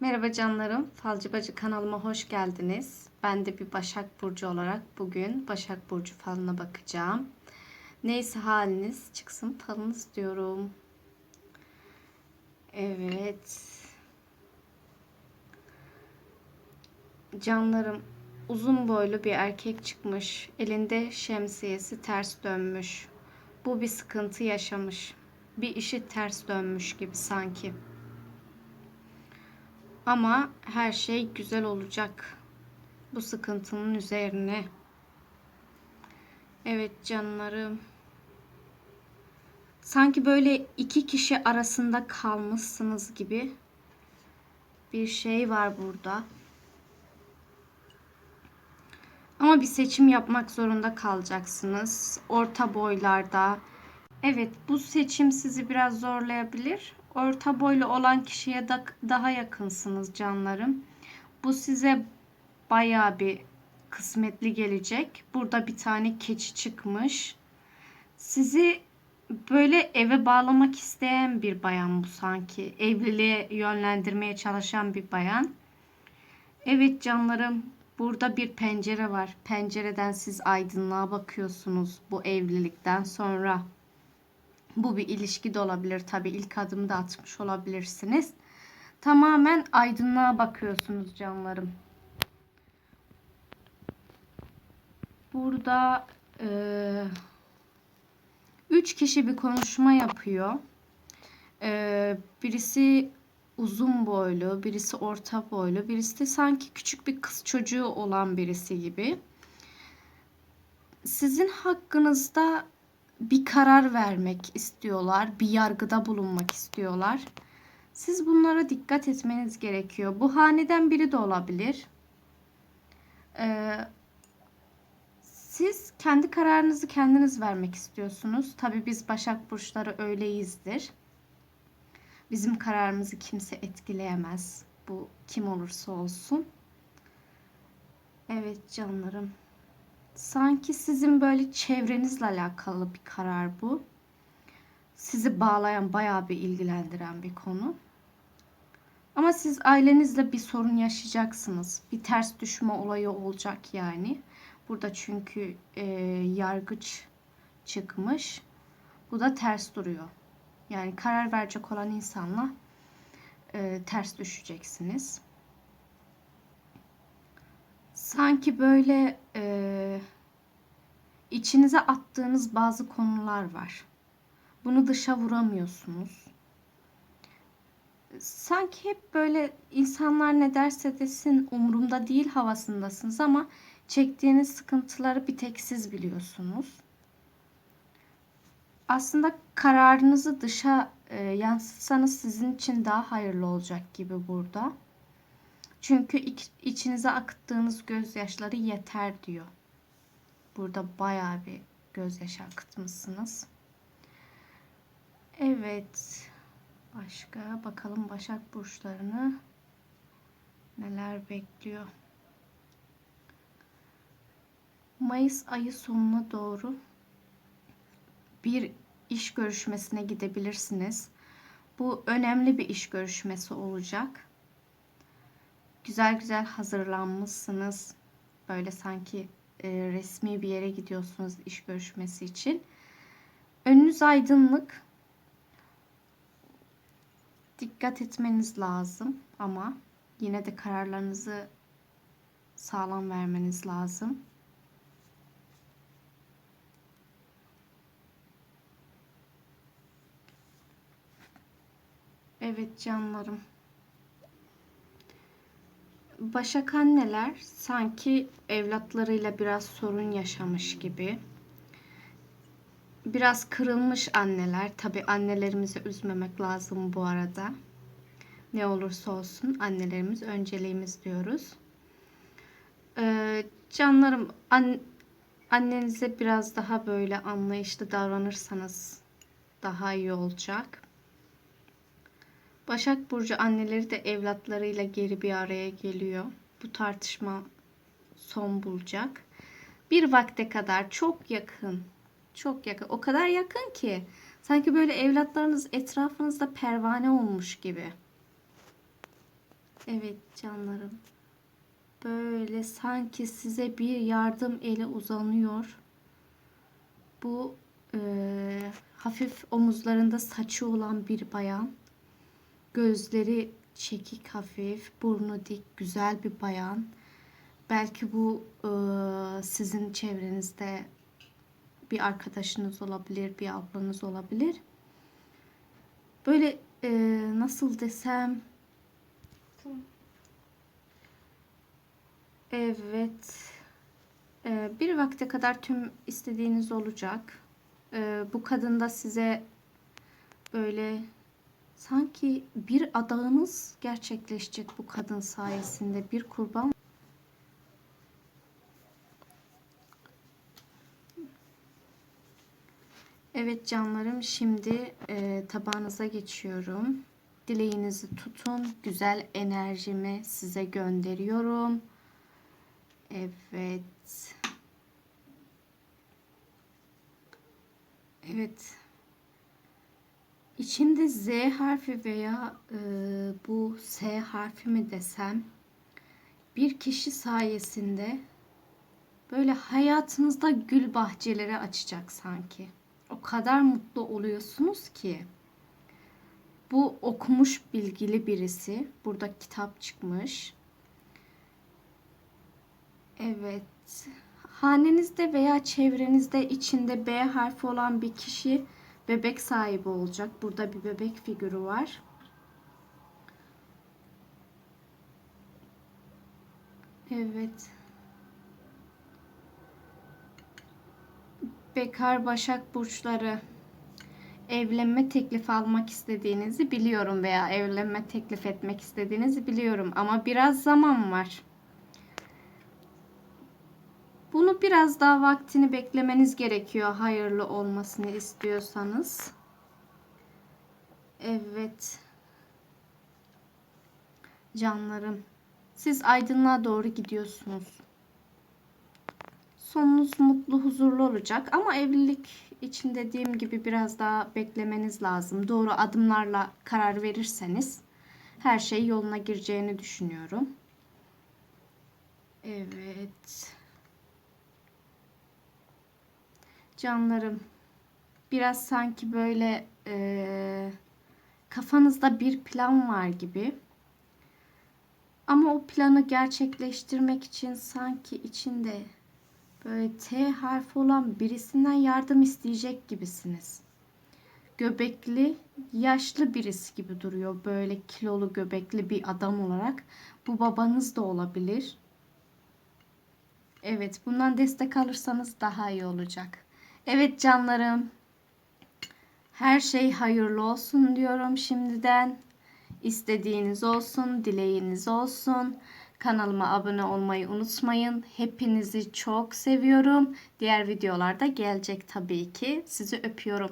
Merhaba canlarım. Falcı Bacı kanalıma hoş geldiniz. Ben de bir Başak Burcu olarak bugün Başak Burcu falına bakacağım. Neyse haliniz çıksın falınız diyorum. Evet. Canlarım uzun boylu bir erkek çıkmış. Elinde şemsiyesi ters dönmüş. Bu bir sıkıntı yaşamış. Bir işi ters dönmüş gibi sanki. Ama her şey güzel olacak. Bu sıkıntının üzerine. Evet canlarım. Sanki böyle iki kişi arasında kalmışsınız gibi bir şey var burada. Ama bir seçim yapmak zorunda kalacaksınız. Orta boylarda. Evet, bu seçim sizi biraz zorlayabilir. Orta boylu olan kişiye da daha yakınsınız canlarım. Bu size bayağı bir kısmetli gelecek. Burada bir tane keçi çıkmış. Sizi böyle eve bağlamak isteyen bir bayan bu sanki. Evliliğe yönlendirmeye çalışan bir bayan. Evet canlarım, burada bir pencere var. Pencereden siz aydınlığa bakıyorsunuz bu evlilikten sonra. Bu bir ilişki de olabilir tabii. ilk adımı da atmış olabilirsiniz. Tamamen aydınlığa bakıyorsunuz canlarım. Burada e, üç kişi bir konuşma yapıyor. E, birisi uzun boylu, birisi orta boylu, birisi de sanki küçük bir kız çocuğu olan birisi gibi. Sizin hakkınızda bir karar vermek istiyorlar, bir yargıda bulunmak istiyorlar. Siz bunlara dikkat etmeniz gerekiyor. Bu haneden biri de olabilir. Ee, siz kendi kararınızı kendiniz vermek istiyorsunuz. Tabii biz Başak Burçları öyleyizdir. Bizim kararımızı kimse etkileyemez. Bu kim olursa olsun. Evet canlarım. Sanki sizin böyle çevrenizle alakalı bir karar bu. Sizi bağlayan, bayağı bir ilgilendiren bir konu. Ama siz ailenizle bir sorun yaşayacaksınız. Bir ters düşme olayı olacak yani. Burada çünkü e, yargıç çıkmış. Bu da ters duruyor. Yani karar verecek olan insanla e, ters düşeceksiniz. Sanki böyle e, içinize attığınız bazı konular var. Bunu dışa vuramıyorsunuz. Sanki hep böyle insanlar ne derse desin umurumda değil havasındasınız ama çektiğiniz sıkıntıları bir tek siz biliyorsunuz. Aslında kararınızı dışa e, yansıtsanız sizin için daha hayırlı olacak gibi burada. Çünkü iç, içinize akıttığınız gözyaşları yeter diyor. Burada bayağı bir gözyaşı akıtmışsınız. Evet. Başka bakalım Başak burçlarını neler bekliyor. Mayıs ayı sonuna doğru bir iş görüşmesine gidebilirsiniz. Bu önemli bir iş görüşmesi olacak. Güzel güzel hazırlanmışsınız. Böyle sanki e, resmi bir yere gidiyorsunuz iş görüşmesi için. Önünüz aydınlık. Dikkat etmeniz lazım ama yine de kararlarınızı sağlam vermeniz lazım. Evet canlarım. Başak anneler sanki evlatlarıyla biraz sorun yaşamış gibi. Biraz kırılmış anneler. Tabi annelerimizi üzmemek lazım bu arada. Ne olursa olsun annelerimiz önceliğimiz diyoruz. Ee, canlarım an, annenize biraz daha böyle anlayışlı davranırsanız daha iyi olacak. Başak Burcu anneleri de evlatlarıyla geri bir araya geliyor. Bu tartışma son bulacak. Bir vakte kadar çok yakın. Çok yakın. O kadar yakın ki sanki böyle evlatlarınız etrafınızda pervane olmuş gibi. Evet canlarım. Böyle sanki size bir yardım eli uzanıyor. Bu eee, hafif omuzlarında saçı olan bir bayan. Gözleri çekik hafif, burnu dik, güzel bir bayan. Belki bu eee, sizin çevrenizde bir arkadaşınız olabilir, bir ablanız olabilir. Böyle eee, nasıl desem Evet. Ee, bir vakte kadar tüm istediğiniz olacak. Ee, bu kadın da size böyle sanki bir adağınız gerçekleşecek bu kadın sayesinde. Bir kurban. Evet canlarım şimdi e, tabağınıza geçiyorum. Dileğinizi tutun. Güzel enerjimi size gönderiyorum. Evet. Evet. İçinde Z harfi veya e, bu S harfi mi desem bir kişi sayesinde böyle hayatınızda gül bahçeleri açacak sanki. O kadar mutlu oluyorsunuz ki. Bu okumuş bilgili birisi. Burada kitap çıkmış. Evet. Hanenizde veya çevrenizde içinde B harfi olan bir kişi bebek sahibi olacak. Burada bir bebek figürü var. Evet. Bekar Başak burçları evlenme teklifi almak istediğinizi biliyorum veya evlenme teklif etmek istediğinizi biliyorum ama biraz zaman var. Bunu biraz daha vaktini beklemeniz gerekiyor hayırlı olmasını istiyorsanız. Evet. Canlarım. Siz aydınlığa doğru gidiyorsunuz. Sonunuz mutlu, huzurlu olacak ama evlilik için dediğim gibi biraz daha beklemeniz lazım. Doğru adımlarla karar verirseniz her şey yoluna gireceğini düşünüyorum. Evet. Canlarım biraz sanki böyle e, kafanızda bir plan var gibi. Ama o planı gerçekleştirmek için sanki içinde böyle T harfi olan birisinden yardım isteyecek gibisiniz. Göbekli, yaşlı birisi gibi duruyor. Böyle kilolu, göbekli bir adam olarak. Bu babanız da olabilir. Evet, bundan destek alırsanız daha iyi olacak. Evet canlarım. Her şey hayırlı olsun diyorum şimdiden. İstediğiniz olsun, dileğiniz olsun. Kanalıma abone olmayı unutmayın. Hepinizi çok seviyorum. Diğer videolarda gelecek tabii ki. Sizi öpüyorum.